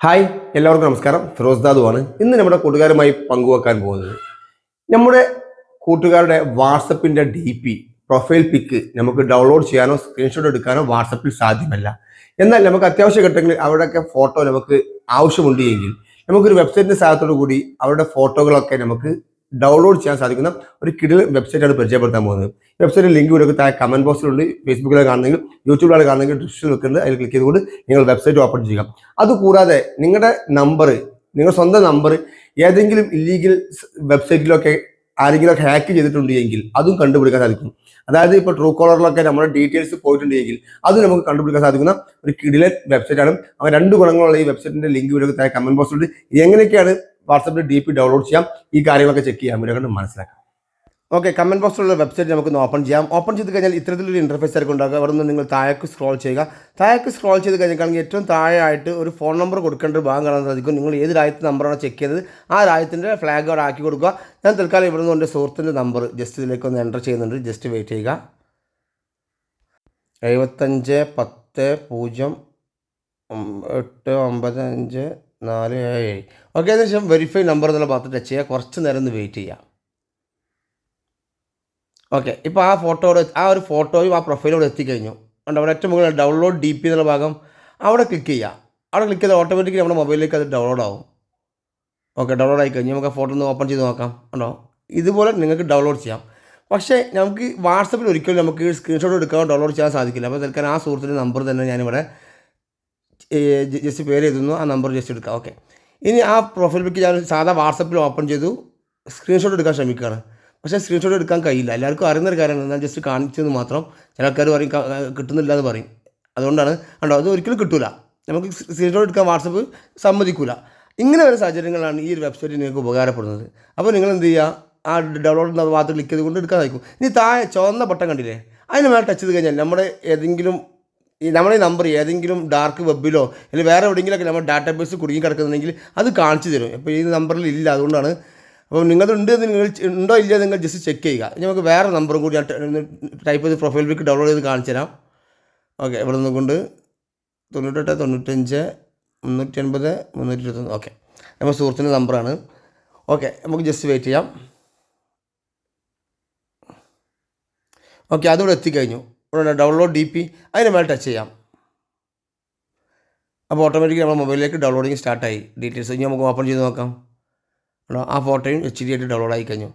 Hi എല്ലാവർക്കും നമസ്കാരം. ഫിറോസ് ദാദുവാണ്. ഇന്ന് നമ്മുടെ കൂട്ടുകാരുമായി പങ്കുവെക്കാൻ പോകുന്നത് നമ്മുടെ കൂട്ടുകാരുടെ വാട്സപ്പിന്റെ ഡി പി പ്രൊഫൈൽ പിക്ക് നമുക്ക് ഡൗൺലോഡ് ചെയ്യാനോ സ്ക്രീൻഷോട്ട് എടുക്കാനോ വാട്സപ്പിൽ സാധ്യമല്ല. എന്നാൽ നമുക്ക് അത്യാവശ്യ ഘട്ടങ്ങളിൽ അവരുടെയൊക്കെ ഫോട്ടോ നമുക്ക് ആവശ്യമുണ്ട് എങ്കിൽ നമുക്കൊരു വെബ്സൈറ്റിന്റെ സഹായത്തോടു കൂടി അവരുടെ ഫോട്ടോകളൊക്കെ നമുക്ക് ഡൗൺലോഡ് ചെയ്യാൻ സാധിക്കുന്ന ഒരു കിടിൽ വെബ്സൈറ്റാണ് പരിചയപ്പെടുത്താൻ പോകുന്നത്. വെബ്സൈറ്റിൽ ലിങ്ക് ഇവിടെ താഴെ കമന്റ് ബോക്സിലുണ്ട് ഫേസ്ബുക്കിലെ കാണുന്നെങ്കിൽ യൂട്യൂബിലാണ് കാണുന്നെങ്കിൽ ഡിസ്ക്രിപ്ഷൻ വെക്കുന്നുണ്ട്. അതിൽ ക്ലിക്ക് ചെയ്തുകൊണ്ട് നിങ്ങൾ വെബ്സൈറ്റ് ഓപ്പൺ ചെയ്യുക. അതുകൂടാതെ നിങ്ങളുടെ നമ്പർ നിങ്ങളുടെ സ്വന്തം നമ്പർ ഏതെങ്കിലും ഇല്ലീഗൽ വെബ്സൈറ്റിലൊക്കെ ആരെങ്കിലും ഹാക്ക് ചെയ്തിട്ടുണ്ട് എങ്കിൽ അതും കണ്ടുപിടിക്കാൻ സാധിക്കും. അതായത് ഇപ്പോൾ ട്രൂ കോളറിലൊക്കെ നമ്മുടെ ഡീറ്റെയിൽസ് പോയിട്ടുണ്ടെങ്കിൽ അത് നമുക്ക് കണ്ടുപിടിക്കാൻ സാധിക്കുന്ന ഒരു കിടിലൻ വെബ്സൈറ്റാണ് അവ രണ്ട് ഗുണങ്ങളുള്ള ഈ വെബ്സൈറ്റിന്റെ ലിങ്ക് ഇവിടെ താഴെ കമന്റ് ബോക്സിലുണ്ട് എങ്ങനെയൊക്കെയാണ് വാട്സാപ്പിൽ ഡി പി ഡൗൺലോഡ് ചെയ്യാം? ഈ കാര്യങ്ങളൊക്കെ ചെക്ക് ചെയ്യാൻ വേണ്ടി മനസ്സിലാക്കാം. ഓക്കെ കമന്റ് ബോക്സിലുള്ള വെബ്സൈറ്റ് നമുക്ക് ഓപ്പൺ ചെയ്യാം. ഓപ്പൺ ചെയ്ത് കഴിഞ്ഞാൽ ഇത്തരത്തിലൊരു ഇന്റർഫേസ് ആയിരിക്കും ഉണ്ടാക്കുക അവിടെ നിന്ന് നിങ്ങൾ താഴേക്ക് സ്ക്രോൾ ചെയ്യുക. താഴേക്ക് സ്ക്രോൾ ചെയ്ത് കഴിഞ്ഞാൽ ഏറ്റവും താഴെയായിട്ട് ഒരു ഫോൺ നമ്പർ കൊടുക്കേണ്ട ഒരു ഭാഗം കാണാൻ സാധിക്കും. നിങ്ങൾ ഏത് രാജ്യത്തെ നമ്പറാണ് ചെക്ക് ചെയ്തത് ആ രാജ്യത്തിന്റെ ഫ്ലാഗ് അവിടെ ആക്കി കൊടുക്കുക. ഞാൻ തൽക്കാലം ഇവിടെ നിന്ന് എന്റെ സുഹൃത്തിന്റെ നമ്പർ ജസ്റ്റ് ഇതിലേക്ക് ഒന്ന് എന്റർ ചെയ്യുന്നുണ്ട്. ജസ്റ്റ് വെയിറ്റ് ചെയ്യുക. എഴുപത്തഞ്ച് പത്ത് പൂജ്യം എട്ട് ഒമ്പത് അഞ്ച് നാല് ഏഴ് ഏഴ്. ഓക്കെ അതിനുശേഷം വെരിഫൈ നമ്പർ എന്നുള്ള ഭാഗത്ത് ടച്ച് ചെയ്യുക. കുറച്ച് നേരം ഒന്ന് വെയിറ്റ് ചെയ്യുക. ഓക്കെ ഇപ്പോൾ ആ ഫോട്ടോയുടെ ആ ഒരു ഫോട്ടോയും ആ പ്രൊഫൈലും ഇവിടെ എത്തിക്കഴിഞ്ഞു. ഉണ്ട് അവിടെ ഏറ്റവും മുകളിൽ ഡൗൺലോഡ് ഡി പി എന്നുള്ള ഭാഗം അവിടെ ക്ലിക്ക് ചെയ്യുക അവിടെ ക്ലിക്ക് ചെയ്താൽ ഓട്ടോമാറ്റിക്കലി നമ്മുടെ മൊബൈലിലേക്ക് അത് ഡൗൺലോഡ് ആവും. ഓക്കെ ഡൗൺലോഡ് ആയി കഴിഞ്ഞ് നമുക്ക് ആ ഫോട്ടോ ഒന്ന് ഓപ്പൺ ചെയ്ത് നോക്കാം. ഉണ്ടോ ഇതുപോലെ നിങ്ങൾക്ക് ഡൗൺലോഡ് ചെയ്യാം. പക്ഷേ നമുക്ക് വാട്സപ്പിൽ ഒരിക്കലും നമുക്ക് സ്ക്രീൻഷോട്ട് എടുക്കാൻ ഡൗൺലോഡ് ചെയ്യാൻ സാധിക്കില്ല. അപ്പോൾ തൽക്കാലം ആ സുഹൃത്തിന്റെ നമ്പർ തന്നെ ഞാനിവിടെ ജസ്റ്റ് പേര് എഴുതുന്നു ആ നമ്പർ ജസ്റ്റ് എടുക്കാം. ഓക്കെ ഇനി ആ പ്രൊഫൈൽ പിക്ക് ഞാൻ സാധാ വാട്സപ്പിൽ ഓപ്പൺ ചെയ്തു. സ്ക്രീൻഷോട്ട് എടുക്കാൻ ശ്രമിക്കുകയാണ്. പക്ഷേ സ്ക്രീൻഷോട്ട് എടുക്കാൻ കഴിയില്ല. എല്ലാവർക്കും അറിയുന്ന ഒരു കാര്യമാണ്. ഞാൻ ജസ്റ്റ് കാണിച്ചെന്ന് മാത്രം ചില ആൾക്കാർ പറയും കിട്ടുന്നില്ല എന്ന് പറയും. അതുകൊണ്ടാണ് കണ്ടോ അത് ഒരിക്കലും കിട്ടില്ല നമുക്ക് സ്ക്രീൻഷോട്ട് എടുക്കാൻ വാട്സപ്പ് സമ്മതിക്കില്ല ഇങ്ങനെ വരുന്ന സാഹചര്യങ്ങളാണ് ഈ ഒരു വെബ്സൈറ്റ് നിങ്ങൾക്ക് ഉപകാരപ്പെടുന്നത്. അപ്പോൾ നിങ്ങൾ എന്ത് ചെയ്യുക? ആ ഡൗൺലോഡ് എന്ന ഭാഗത്ത് ക്ലിക്ക് ചെയ്തുകൊണ്ട് എടുക്കാൻ സാധിക്കും ഇനി താഴെ ചുവന്ന ബട്ടൺ കണ്ടില്ലേ? അതിന് മേലെ ടച്ച് ചെയ്ത് കഴിഞ്ഞാൽ നമ്മുടെ ഏതെങ്കിലും ഈ നമ്മുടെ നമ്പർ ഏതെങ്കിലും ഡാർക്ക് വെബിലോ അല്ലെങ്കിൽ വേറെ എവിടെയെങ്കിലുമൊക്കെ നമ്മുടെ ഡാറ്റാബേസ് കുടുങ്ങി കിടക്കുന്നുണ്ടെങ്കിൽ അത് കാണിച്ചു തരും. ഇപ്പോൾ ഈ നമ്പറിൽ ഇല്ല. അതുകൊണ്ടാണ് അപ്പോൾ നിങ്ങളുണ്ട് നിങ്ങൾ ഉണ്ടോ ഇല്ലയോ നിങ്ങൾ ജസ്റ്റ് ചെക്ക് ചെയ്യുക. നമുക്ക് വേറെ നമ്പറും കൂടി ഞാൻ ടൈപ്പ് ചെയ്ത് പ്രൊഫൈൽ പിക്ക് ഡൗൺലോഡ് ചെയ്ത് കാണിച്ചു തരാം. ഓക്കെ ഇവിടെ നിന്ന് കൊണ്ട് തൊണ്ണൂറ്റെട്ട് തൊണ്ണൂറ്റഞ്ച് മുന്നൂറ്റി എൺപത് മുന്നൂറ്റി ഇരുപത്തൊന്ന് ഓക്കെ നമ്മുടെ സുഹൃത്തിന്റെ നമ്പറാണ് ഓക്കെ നമുക്ക് ജസ്റ്റ് വെയിറ്റ് ചെയ്യാം. ഓക്കെ അതിവിടെ എത്തിക്കഴിഞ്ഞു. ഇവിടെ ഡൗൺലോഡ് ഡി പി അതിന് മേലെ ടച്ച് ചെയ്യാം. അപ്പോൾ ഓട്ടോമാറ്റിക്കലി നമ്മുടെ മൊബൈലിലേക്ക് ഡൗൺലോഡിങ് സ്റ്റാർട്ടായി ഡീറ്റെയിൽസ് ഇനി നമുക്ക് ഓപ്പൺ ചെയ്ത് നോക്കാം. ആ ഫോട്ടോയും എച്ച് ഡി ആയിട്ട് ഡൗൺലോഡ് ആയി കഴിഞ്ഞു.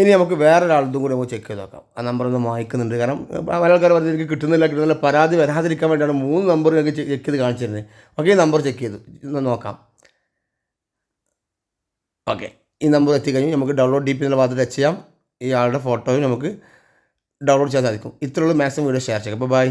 ഇനി നമുക്ക് വേറെ ഒരാളതും കൂടി നമുക്ക് ചെക്ക് ചെയ്ത് നോക്കാം. ആ നമ്പർ ഒന്ന് വായിക്കുന്നുണ്ട് കാരണം പല ആൾക്കാർ എനിക്ക് കിട്ടുന്നില്ല കിട്ടുന്നില്ല പരാതി വരാതിരിക്കാൻ വേണ്ടിയാണ് മൂന്ന് നമ്പർ ഞങ്ങൾക്ക് ചെക്ക് ചെയ്ത് കാണിച്ചിരുന്നത് ഓക്കെ നമ്പർ ചെക്ക് ചെയ്തു. ഒന്ന് നോക്കാം. ഓക്കെ ഈ നമ്പർ എത്തിക്കഴിഞ്ഞു നമുക്ക് ഡൗൺലോഡ് ഡി പി എന്നുള്ള ഭാഗത്ത് ടച്ച് ചെയ്യാം. ഈ ആളുടെ ഫോട്ടോയും നമുക്ക് ഡൗൺലോഡ് ചെയ്യാൻ സാധിക്കും. ഇത്രയുള്ള മാക്സിമം വീഡിയോ ഷെയർ ചെയ്യാം. അപ്പോൾ ബൈ